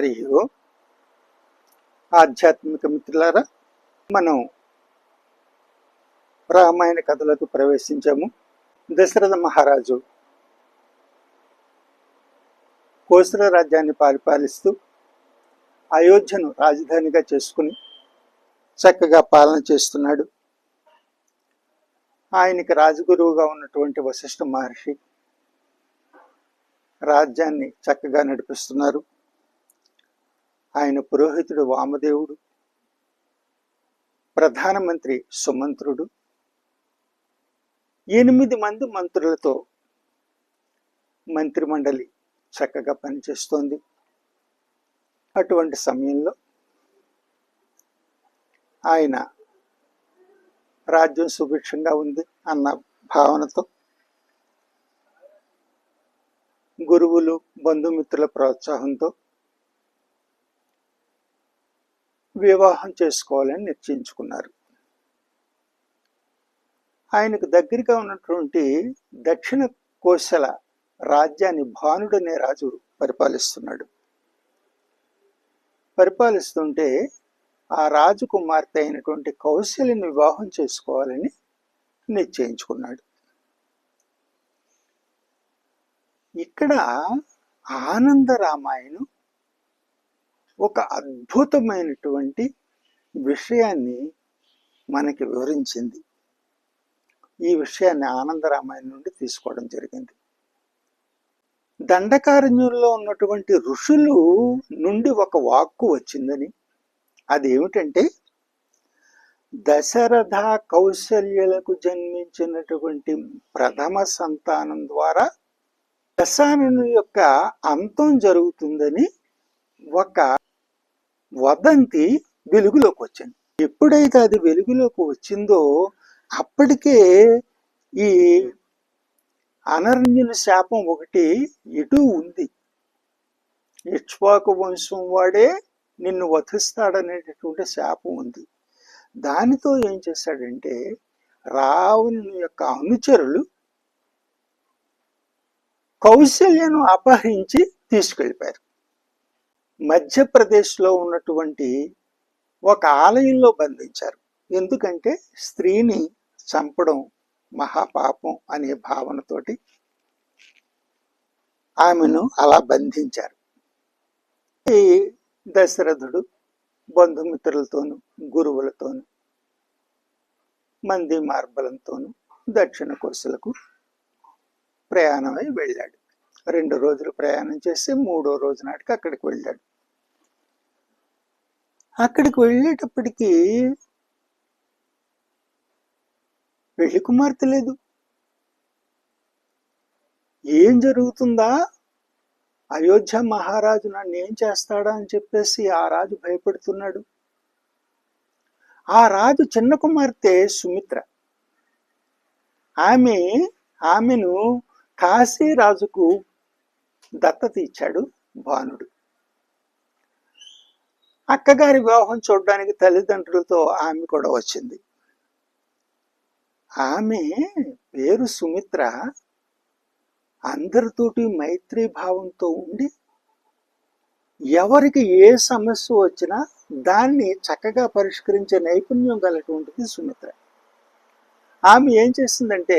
హరి ఓం ఆధ్యాత్మిక మిత్రులారా మనం రామాయణ కథలకు ప్రవేశించాము. దశరథ మహారాజు కోసల రాజ్యాన్ని పరిపాలిస్తూ అయోధ్యను రాజధానిగా చేసుకుని చక్కగా పాలన చేస్తున్నాడు. ఆయనకి రాజగురువుగా ఉన్నటువంటి వశిష్ఠ మహర్షి రాజ్యాన్ని చక్కగా నడిపిస్తున్నారు. ఆయన పురోహితుడు వామదేవుడు ప్రధానమంత్రి సుమంత్రుడు. ఎనిమిది మంది మంత్రులతో మంత్రిమండలి చక్కగా పనిచేస్తోంది. అటువంటి సమయంలో ఆయన రాజ్యం సుభిక్షంగా ఉంది అన్న భావనతో గురువులు బంధుమిత్రుల ప్రోత్సాహంతో వివాహం చేసుకోవాలని నిశ్చయించుకున్నారు. ఆయనకు దగ్గరగా ఉన్నటువంటి దక్షిణ కోశల రాజ్యాన్ని భానుడనే రాజు పరిపాలిస్తున్నాడు. పరిపాలిస్తుంటే ఆ రాజు కుమార్తె అయినటువంటి కౌశల్యని వివాహం చేసుకోవాలని నిశ్చయించుకున్నాడు. ఇక్కడ ఆనంద రామాయణం ఒక అద్భుతమైనటువంటి విషయాన్ని మనకి వివరించింది. ఈ విషయాన్ని ఆనందరామాయణ నుండి తీసుకోవడం జరిగింది. దండకారణ్యంలో ఉన్నటువంటి ఋషులు నుండి ఒక వాక్కు వచ్చిందని. అది ఏమిటంటే దశరథ కౌశల్యలకు జన్మించినటువంటి ప్రథమ సంతానం ద్వారా దశానను యొక్క అంతం జరుగుతుందని ఒక వదంతి వెలుగులోకి వచ్చింది. ఎప్పుడైతే అది వెలుగులోకి వచ్చిందో అప్పటికే ఈ అనరణ్యుని శాపం ఒకటి ఇటు ఉంది. ఇక్ష్వాకు వంశం వాడే నిన్ను వధిస్తాడనేటటువంటి శాపం ఉంది. దానితో ఏం చేశాడంటే రావణుని యొక్క అనుచరులు కౌశల్యను అపహరించి తీసుకెళ్ళిపోయారు. మధ్యప్రదేశ్లో ఉన్నటువంటి ఒక ఆలయంలో బంధించారు. ఎందుకంటే స్త్రీని చంపడం మహాపాపం అనే భావనతోటి ఆమెను అలా బంధించారు. ఈ దశరథుడు బంధుమిత్రులతోనూ గురువులతోనూ మంది మార్బలంతోనూ దక్షిణ కోసలకు ప్రయాణమై వెళ్ళాడు. రెండు రోజులు ప్రయాణం చేసి మూడో రోజు నాటికి అక్కడికి వెళ్ళాడు. అక్కడికి వెళ్ళేటప్పటికీ పెళ్ళి కుమార్తె లేదు. ఏం జరుగుతుందా? అయోధ్య మహారాజు నన్ను ఏం చేస్తాడా అని చెప్పేసి ఆ రాజు భయపడుతున్నాడు. ఆ రాజు చిన్న కుమార్తె సుమిత్ర. ఆమె ఆమెను కాశీ రాజుకు దత్తత ఇచ్చాడు భానుడు. అక్కగారి వివాహం చూడడానికి తల్లిదండ్రులతో ఆమె కూడా వచ్చింది. ఆమె పేరు సుమిత్ర. అందరితోటి మైత్రి భావంతో ఉండి ఎవరికి ఏ సమస్య వచ్చినా దాన్ని చక్కగా పరిష్కరించే నైపుణ్యం గలటువంటిది సుమిత్ర. ఆమె ఏం చేసిందంటే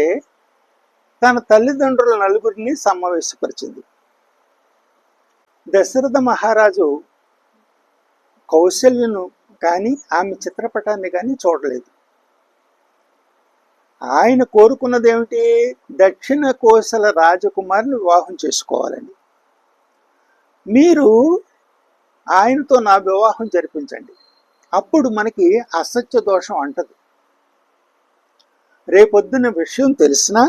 తన తల్లిదండ్రుల నలుగురిని సమావేశపరిచింది. దశరథ మహారాజు కౌశల్యను కానీ ఆమె చిత్రపటాన్ని కానీ చూడలేదు. ఆయన కోరుకున్నది ఏమిటి దక్షిణ కోసల రాజకుమారిని వివాహం చేసుకోవాలని. మీరు ఆయనతో నా వివాహం జరిపించండి. అప్పుడు మనకి అసత్య దోషం అంటదు. రేపొద్దున విషయం తెలిసినా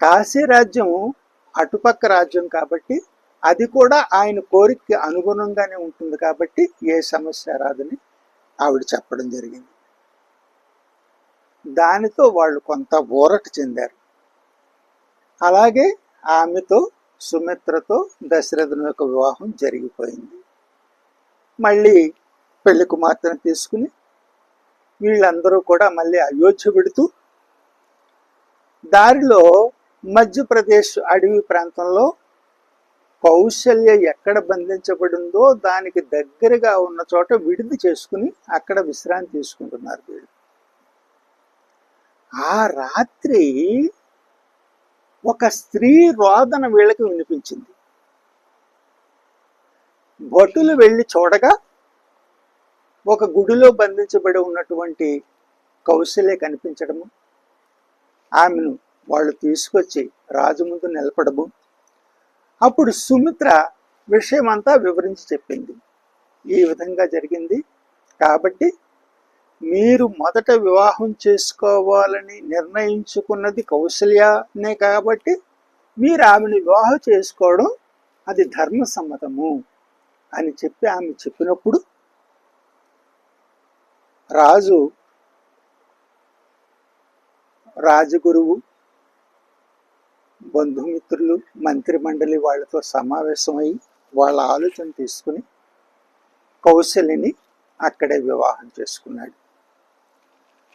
కాశీ రాజ్యం అటుపక్క రాజ్యం కాబట్టి అది కూడా ఆయన కోరికకి అనుగుణంగానే ఉంటుంది కాబట్టి ఏ సమస్య రాదని ఆవిడ చెప్పడం జరిగింది. దానితో వాళ్ళు కొంత ఊరట చెందారు. అలాగే ఆమెతో సుమిత్రతో దశరథుని యొక్క వివాహం జరిగిపోయింది. మళ్ళీ పెళ్ళి కుమార్తెను తీసుకుని వీళ్ళందరూ కూడా మళ్ళీ అయోధ్య పెడుతూ దారిలో మధ్యప్రదేశ్ అడవి ప్రాంతంలో కౌశల్య ఎక్కడ బంధించబడిందో దానికి దగ్గరగా ఉన్న చోట విడిది చేసుకుని అక్కడ విశ్రాంతి తీసుకుంటున్నారు వీళ్ళు. ఆ రాత్రి ఒక స్త్రీ రోదన వీళ్ళకి వినిపించింది. భటులు వెళ్ళి చూడగా ఒక గుడిలో బంధించబడి ఉన్నటువంటి కౌశల్య కనిపించడము. ఆమెను వాళ్ళు తీసుకొచ్చి రాజు ముందు నిలపడము అప్పుడు సుమిత్ర విషయమంతా వివరించి చెప్పింది. ఈ విధంగా జరిగింది. కాబట్టి మీరు మొదట వివాహం చేసుకోవాలని నిర్ణయించుకున్నది కౌశల్యనే కాబట్టి మీరు ఆమెను వివాహం చేసుకోవడం అది ధర్మసమ్మతము అని చెప్పి ఆమె చెప్పినప్పుడు రాజు రాజగురువు బంధుమిత్రులు మంత్రి మండలి వాళ్ళతో సమావేశమై వాళ్ళ ఆలోచన తీసుకుని కౌశల్యని అక్కడే వివాహం చేసుకున్నాడు.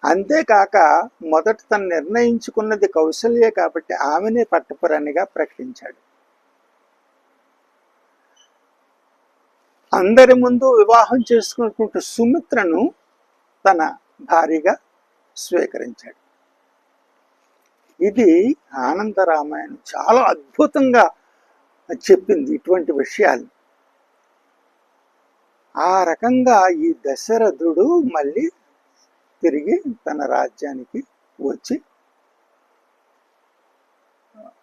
అంతేకాక మొదట తను నిర్ణయించుకున్నది కౌశల్యే కాబట్టి ఆమెనే పట్టపురాణిగా ప్రకటించాడు. అందరి ముందు వివాహం చేసుకున్నటువంటి సుమిత్రను తన భార్యగా స్వీకరించాడు. ఇది ఆనంద రామాయణం. చాలా అద్భుతంగా చెప్పింది ఇటువంటి విషయాలు. ఆ రకంగా ఈ దశరథుడు మళ్ళీ తిరిగి తన రాజ్యానికి వచ్చి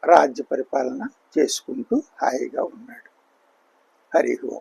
రాజ్య పరిపాలన చేసుకుంటూ హాయిగా ఉన్నాడు. హరి ఓం.